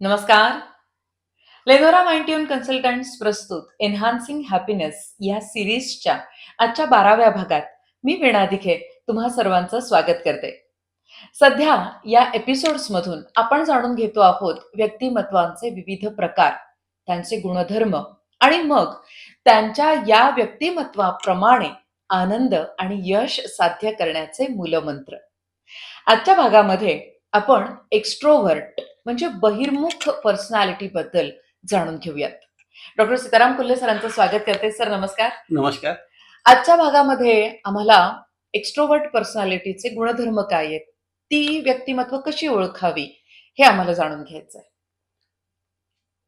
नमस्कार. लेनोरा माइंट्यून कन्सल्टंट्स प्रस्तुत एन्हान्सिंग हॅपीनेस या सिरीजच्या आजच्या बाराव्या भागात मी वीणा दिखे तुम्हा सर्वांचं स्वागत करते. सध्या या एपिसोड्समधून आपण जाणून घेतो आहोत व्यक्तिमत्वांचे विविध प्रकार त्यांचे गुणधर्म आणि मग त्यांच्या या व्यक्तिमत्वाप्रमाणे आनंद आणि यश साध्य करण्याचे मूलमंत्र. आजच्या भागामध्ये आपण एक्स्ट्रोव्हर्ट म्हणजे बहिर्मुख पर्सनॅलिटी बद्दल जाणून घेऊयात. डॉक्टर सीताराम कुल्ले सरांचं स्वागत करते. सर नमस्कार. नमस्कार. आजच्या भागामध्ये आम्हाला एक्स्ट्रोवर्ट पर्सनॅलिटीचे गुणधर्म काय आहेत? ती व्यक्तिमत्व कशी ओळखावी? हे आम्हाला जाणून घ्यायचंय.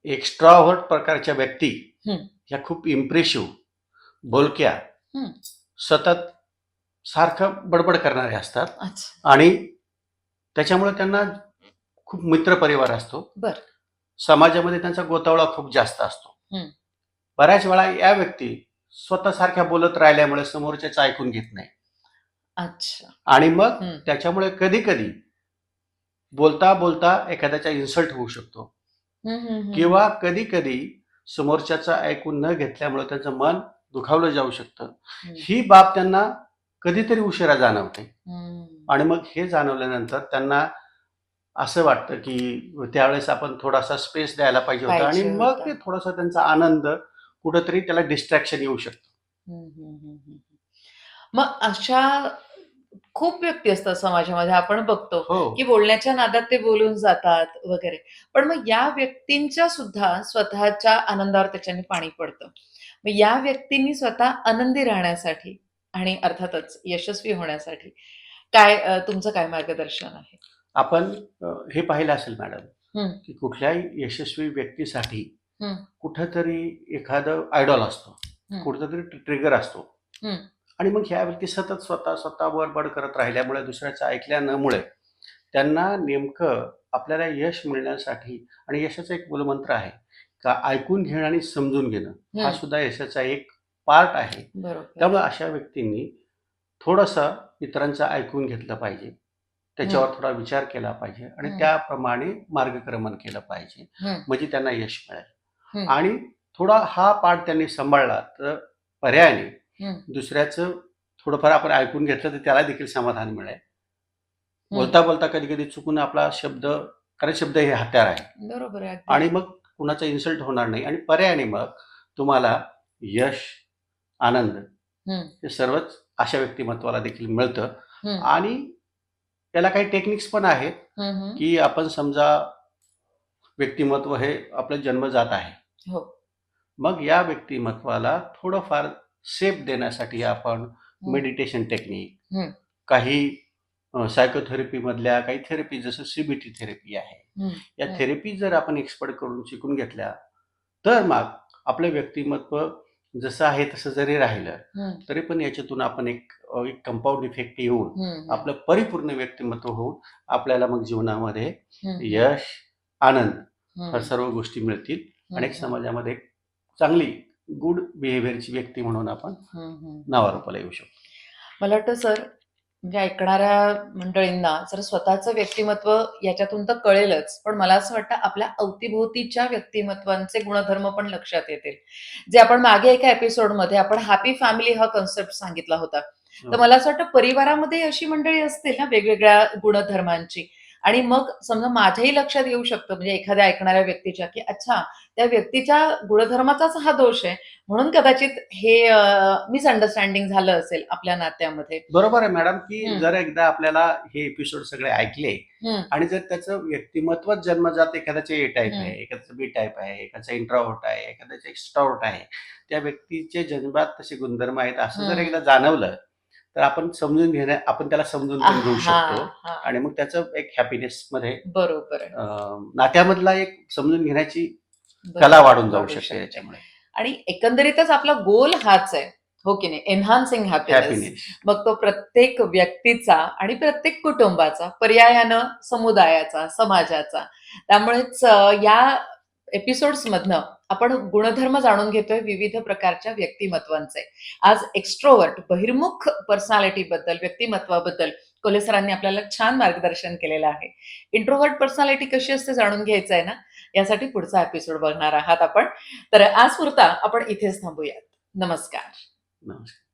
एक्स्ट्राव्हर्ट प्रकारच्या व्यक्ती हं. ह्या खूप इम्प्रेसिव्ह बोलक्या. सतत सारखं बडबड करणारे असतात. आणि त्याच्यामुळे त्यांना खूप मित्रपरिवार असतो बर. समाजामध्ये त्यांचा गोतावळा खूप जास्त असतो. बऱ्याच वेळा या व्यक्ती स्वतः सारख्या बोलत राहिल्यामुळे समोरच्याच ऐकून घेत नाही अच्छा आणि मग. त्याच्यामुळे कधी कधी बोलता बोलता एखाद्याचा इन्सल्ट होऊ शकतो. किंवा कधी कधी समोरच्याचं ऐकून न घेतल्यामुळे त्यांचं मन दुखावलं जाऊ शकतं ही बाब त्यांना कधीतरी उशिरा जाणवते. आणि मग हे जाणवल्यानंतर त्यांना असं वाटतं की त्यावेळेस आपण थोडासा स्पेस द्यायला पाहिजे होता आणि पाहिजे मग होता. ते थोडासा त्यांचा आनंद कुठंतरी त्याला डिस्ट्रॅक्शन येऊ शकतं. हम्म, हम्म, हम्म, हम्म. मग अशा खूप व्यक्ती असतात समाजामध्ये आपण बघतो हो. की बोलण्याच्या नादात ते बोलून जातात वगैरे. पण मग या व्यक्तींच्या सुद्धा स्वतःच्या आनंदावर त्याच्याने पाणी पडतं. मग या व्यक्तींनी स्वतः आनंदी राहण्यासाठी आणि अर्थातच यशस्वी होण्यासाठी काय अ, तुमचं काय मार्गदर्शन आहे? आपण हे पाहिलं असेल मॅडम. की कुठल्याही यशस्वी व्यक्तीसाठी. कुठंतरी एखादं आयडॉल असतो. कुठंतरी ट्रिगर असतो. आणि मग ह्या व्यक्ती सतत स्वतः स्वतः बडबड करत राहिल्यामुळे दुसऱ्याचं ऐकल्यामुळे त्यांना नेमकं आपल्याला यश मिळण्यासाठी आणि यशाचा एक मूलमंत्र आहे का ऐकून घेणं आणि समजून घेणं हा. सुद्धा यशाचा एक पार्ट आहे त्यामुळे अशा व्यक्तींनी थोडंसं इतरांचं ऐकून घेतलं पाहिजे त्याच्यावर थोडा विचार केला पाहिजे आणि. त्याप्रमाणे मार्गक्रमण केलं पाहिजे. म्हणजे त्यांना यश मिळेल. आणि थोडा हा पाठ त्यांनी सांभाळला तर पर्यायाने. दुसऱ्याचं थोडंफार आपण ऐकून घेतलं तर त्याला देखील समाधान मिळेल. बोलता बोलता कधी कधी चुकून आपला शब्द कारण शब्द हे हत्यार आहे बरोबर. आणि मग कुणाचा इन्सल्ट होणार नाही आणि पर्यायाने मग तुम्हाला यश आनंद हं. सर्वच अशा व्यक्तिमत्वाला देखील मिळतं. आणि त्याला काही टेक्निक्स पण आहेत. की आपण समजा व्यक्तिमत्व हे आपलं जन्मजात आहे हो मग या व्यक्तिमत्वाला थोडंफार सेफ देण्यासाठी आपण. Meditation technique. काही सायकोथेरपी मधल्या काही थेरपी जसं सीबीटी थेरपी आहे. या. थेरपी जर आपण एक्सपर्ट करून शिकून घेतल्या तर मग आपलं व्यक्तिमत्व जसं आहे तसं जरी राहिलं. तरी पण याच्यातून आपण एक एक कंपाऊंड इफेक्ट येऊन. आपलं परिपूर्ण व्यक्तिमत्व होऊन आपल्याला मग जीवनामध्ये. यश आनंद. ह्या सर्व गोष्टी मिळतील आणि एक. समाजामध्ये एक चांगली गुड बिहेवियरची व्यक्ती म्हणून आपण. नावारूपाला येऊ शकतो मला वाटतं सर म्हणजे ऐकणाऱ्या मंडळींना जर स्वतःचं व्यक्तिमत्व याच्यातून तर कळेलच. पण मला असं वाटतं आपल्या अवतीभोवतीच्या व्यक्तिमत्वांचे गुणधर्म पण लक्षात येतील. जे आपण मागे एका एपिसोडमध्ये आपण हॅपी फॅमिली हा कन्सेप्ट सांगितला होता. तर हो. मला असं वाटतं परिवारामध्ये अशी मंडळी असतील ना वेगवेगळ्या गुणधर्मांची. आणि मग समजा माझ्याही लक्षात येऊ शकतं म्हणजे एखाद्या ऐकणाऱ्या व्यक्तीच्या की अच्छा त्या व्यक्तीच्या गुणधर्माचाच हा दोष आहे म्हणून कदाचित हे मिसअंडरस्टँडिंग झालं असेल आपल्या नात्यामध्ये बरोबर आहे मॅडम की. जर एकदा आपल्याला हे एपिसोड सगळे ऐकले. आणि जर त्याचं व्यक्तिमत्व जन्मजात एखाद्याचे ए टाईप. आहे एखाद्याचं बी टाईप आहे एखाद्याचा इंट्राव्होट आहे एखाद्याचा एक्स्ट्राव्होट आहे त्या व्यक्तीचे जन्मात तसे गुणधर्म आहेत असं जर. एकदा जाणवलं तर आपण समजून घेण्या आपण त्याला समजून पण घेऊ शकतो. आणि मग त्याचं एक हॅपीनेस मध्ये बरोबर नात्यामधला एक समजून घेण्याची. कला वाढून जाऊ शकते. याच्यामुळे आणि एकंदरीतच आपला गोल हाच आहे हो की नाही एन्हान्सिंग हॅपीनेस मग तो प्रत्येक व्यक्तीचा आणि प्रत्येक कुटुंबाचा पर्यायानं समुदायाचा समाजाचा त्यामुळेच या एपिसोड्समधनं आपण गुणधर्म जाणून घेतोय विविध प्रकारच्या व्यक्तिमत्वांचे. आज एक्स्ट्रोवर्ट बहिर्मुख पर्सनॅलिटी बद्दल व्यक्तिमत्वाबद्दल कोले सरांनी आपल्याला छान मार्गदर्शन केलेलं आहे. इंट्रोवर्ट पर्सनॅलिटी कशी असते जाणून घ्यायचं आहे ना? यासाठी पुढचा एपिसोड बघणार आहात आपण. तर आज पुरता आपण इथेच थांबूयात. नमस्कार. नमस्कार.